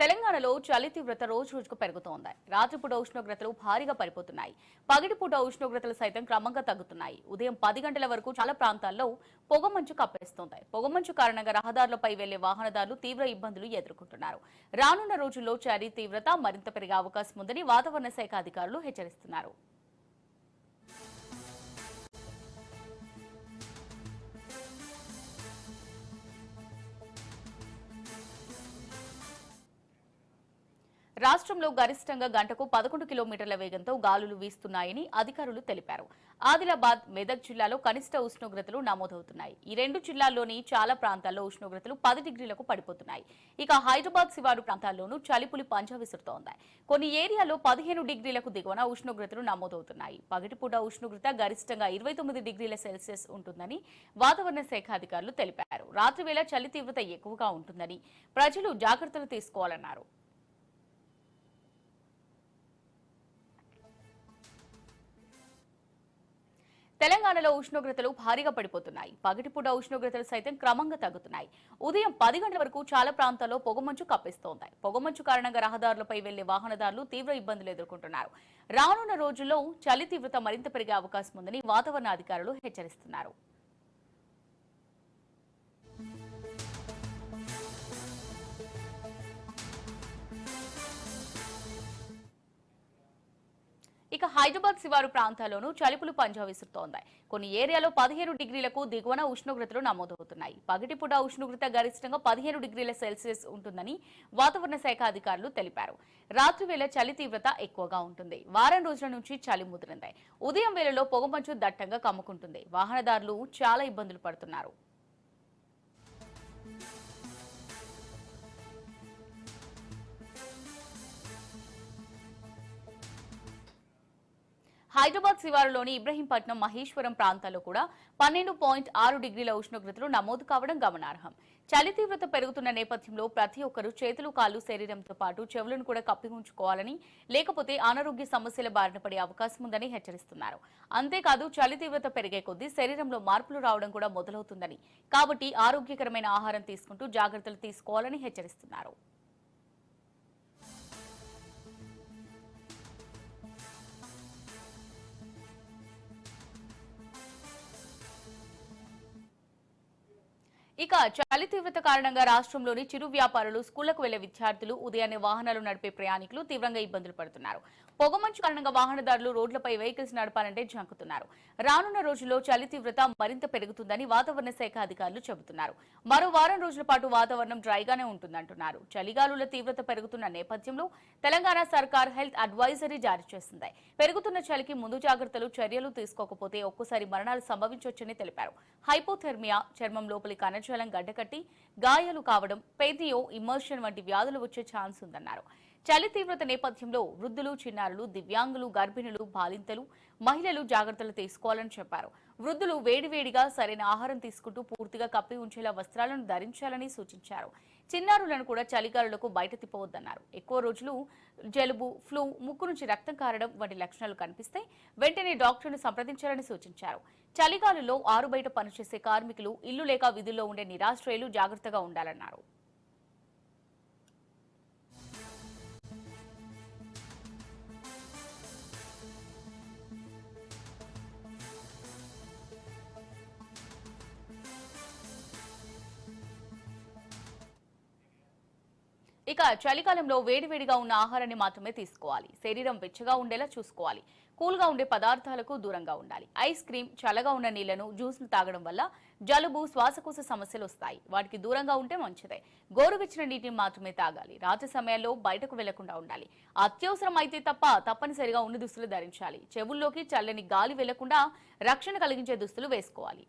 తెలంగాణలో చలి తీవ్రత రోజు రోజుకు పెరుగుతోంది. రాత్రిపూట ఉష్ణోగ్రతలు భారీగా పడిపోతున్నాయి. పగటిపూట ఉష్ణోగ్రతలు సైతం క్రమంగా తగ్గుతున్నాయి. ఉదయం పది గంటల వరకు చాలా ప్రాంతాల్లో పొగమంచు కప్పేస్తోంది. పొగమంచు కారణంగా రహదారులపై వెళ్ళే వాహనదారులు తీవ్ర ఇబ్బందులు ఎదుర్కొంటున్నారు. రానున్న రోజుల్లో చలి తీవ్రత మరింత పెరిగే అవకాశం ఉందని వాతావరణ శాఖ అధికారులు హెచ్చరిస్తున్నారు. రాష్ట్రంలో గరిష్టంగా గంటకు పదకొండు కిలోమీటర్ల వేగంతో గాలులు వీస్తున్నాయని అధికారులు తెలిపారు. ఆదిలాబాద్ మెదక్ జిల్లాలో కనిష్ట ఉష్ణోగ్రతలు నమోదవుతున్నాయి. ఈ రెండు జిల్లాల్లోని చాలా ప్రాంతాల్లో ఉష్ణోగ్రతలు పది డిగ్రీలకు పడిపోతున్నాయి. ఇక హైదరాబాద్ శివారు ప్రాంతాల్లోనూ చలిపులి పంజా విసురుతోంది. కొన్ని ఏరియాలో పదిహేను డిగ్రీలకు దిగువన ఉష్ణోగ్రతలు నమోదవుతున్నాయి. పగటిపూట ఉష్ణోగ్రత గరిష్టంగా ఇరవై తొమ్మిది డిగ్రీల సెల్సియస్ ఉంటుందని వాతావరణ శాఖ అధికారులు తెలిపారు. రాత్రివేళ చలి తీవ్రత ఎక్కువగా ఉంటుందని ప్రజలు జాగ్రత్తలు తీసుకోవాలన్నారు. తెలంగాణలో ఉష్ణోగ్రతలు భారీగా పడిపోతున్నాయి. పగటిపూట ఉష్ణోగ్రతలు సైతం క్రమంగా తగ్గుతున్నాయి. ఉదయం పది గంటల వరకు చాలా ప్రాంతాల్లో పొగమంచు కప్పిస్తోంది. పొగమంచు కారణంగా రహదారులపై వెళ్ళే వాహనదారులు తీవ్ర ఇబ్బందులు ఎదుర్కొంటున్నారు. రానున్న రోజుల్లో చలి తీవ్రత మరింత పెరిగే అవకాశం ఉందని వాతావరణ అధికారులు హెచ్చరిస్తున్నారు. ఇక హైదరాబాద్ శివారు ప్రాంతాల్లోనూ చలిపులు పంజా విసురుతోంది. కొన్ని ఏరియాలో పదిహేను డిగ్రీలకు దిగువన ఉష్ణోగ్రతలు నమోదవుతున్నాయి. పగటిపూట ఉష్ణోగ్రత గరిష్టంగా పదిహేను డిగ్రీల సెల్సియస్ ఉంటుందని వాతావరణ శాఖ అధికారులు తెలిపారు. రాత్రి వేళ చలి తీవ్రత ఎక్కువగా ఉంటుంది. వారం రోజుల నుంచి చలి ముదిరింది. ఉదయం వేళలో పొగమంచు దట్టంగా కమ్ముకుంటుంది. వాహనదారులు చాలా ఇబ్బందులు పడుతున్నారు. హైదరాబాద్ శివారులోని ఇబ్రహీంపట్నం మహేశ్వరం ప్రాంతాల్లో కూడా పన్నెండు పాయింట్ ఆరు డిగ్రీల ఉష్ణోగ్రతలు నమోదు కావడం గమనార్హం. చలి తీవ్రత పెరుగుతున్న నేపథ్యంలో ప్రతి ఒక్కరూ చేతులు కాళ్ళు శరీరంతో పాటు చెవులను కూడా కప్పి ఉంచుకోవాలని లేకపోతే అనారోగ్య సమస్యల బారిన పడే అవకాశం ఉందని హెచ్చరిస్తున్నారు. అంతేకాదు చలి తీవ్రత పెరిగే కొద్దీ శరీరంలో మార్పులు రావడం కూడా మొదలవుతుందని కాబట్టి ఆరోగ్యకరమైన ఆహారం తీసుకుంటూ జాగ్రత్తలు తీసుకోవాలని హెచ్చరిస్తున్నారు. ఇక చలి తీవ్రత కారణంగా రాష్ట్రంలోని చిరు వ్యాపారులు స్కూళ్ళకు వెళ్ళే విద్యార్థులు ఉదయాన్నే వాహనాలు నడిపే ప్రయాణికులు తీవ్రంగా ఇబ్బందులు పడుతున్నారు. పొగమంచు కారణంగా వాహనదారులు రోడ్లపై వెహికల్స్ నడపాలంటే జంకుతున్నారు. రానున్న రోజుల్లో చలి తీవ్రత మరింత పెరుగుతుందని వాతావరణ శాఖ అధికారులు చెబుతున్నారు. మరో వారం రోజుల పాటు వాతావరణం డ్రైగానే ఉంటుందంటున్నారు. చలిగాలుల తీవ్రత పెరుగుతున్న నేపథ్యంలో తెలంగాణ సర్కార్ హెల్త్ అడ్వైజరీ జారీ చేసింది. పెరుగుతున్న చలికి ముందు జాగ్రత్తలు చర్యలు తీసుకోకపోతే ఒక్కోసారి మరణాలు సంభవించవచ్చని తెలిపారు. హైపోథెర్మియా చర్మం లోపలి కణజాలం గడ్డకట్టి గాయాలు కావడం పేదియో ఇమర్షన్ వంటి వ్యాధులు వచ్చే ఛాన్స్ ఉందన్నారు. చలి తీవ్రత నేపథ్యంలో వృద్ధులు చిన్నారులు దివ్యాంగులు గర్భిణులు బాలింతలు మహిళలు జాగ్రత్తలు తీసుకోవాలని చెప్పారు. వృద్ధులు వేడివేడిగా సరైన ఆహారం తీసుకుంటూ పూర్తిగా కప్పి ఉంచేలా వస్త్రాలను ధరించాలని సూచించారు. చిన్నారులను కూడా చలిగాలులకు బయట తిప్పవద్దన్నారు. ఎక్కువ రోజులు జలుబు ఫ్లూ ముక్కు నుంచి రక్తం కారడం వంటి లక్షణాలు కనిపిస్తే వెంటనే డాక్టర్ను సంప్రదించాలని సూచించారు. చలిగాలులో ఆరు బయట పనిచేసే కార్మికులు ఇల్లు లేక విధుల్లో ఉండే నిరాశ్రయులు జాగ్రత్తగా ఉండాలన్నారు. ఇక చలికాలంలో వేడివేడిగా ఉన్న ఆహారాన్ని మాత్రమే తీసుకోవాలి. శరీరం వెచ్చగా ఉండేలా చూసుకోవాలి. కూల్గా ఉండే పదార్థాలకు దూరంగా ఉండాలి. ఐస్ క్రీమ్ చల్లగా ఉన్న నీళ్ళను జ్యూస్ను తాగడం వల్ల జలుబు శ్వాసకోశ సమస్యలు వస్తాయి. వాటికి దూరంగా ఉంటే మంచిదే. గోరువెచ్చిన నీటిని మాత్రమే తాగాలి. రాత్రి సమయాల్లో బయటకు వెళ్ళకుండా ఉండాలి. అత్యవసరం అయితే తప్ప తప్పనిసరిగా ఉన్న దుస్తులు ధరించాలి. చెవుల్లోకి చల్లని గాలి వెళ్ళకుండా రక్షణ కలిగించే దుస్తులు వేసుకోవాలి.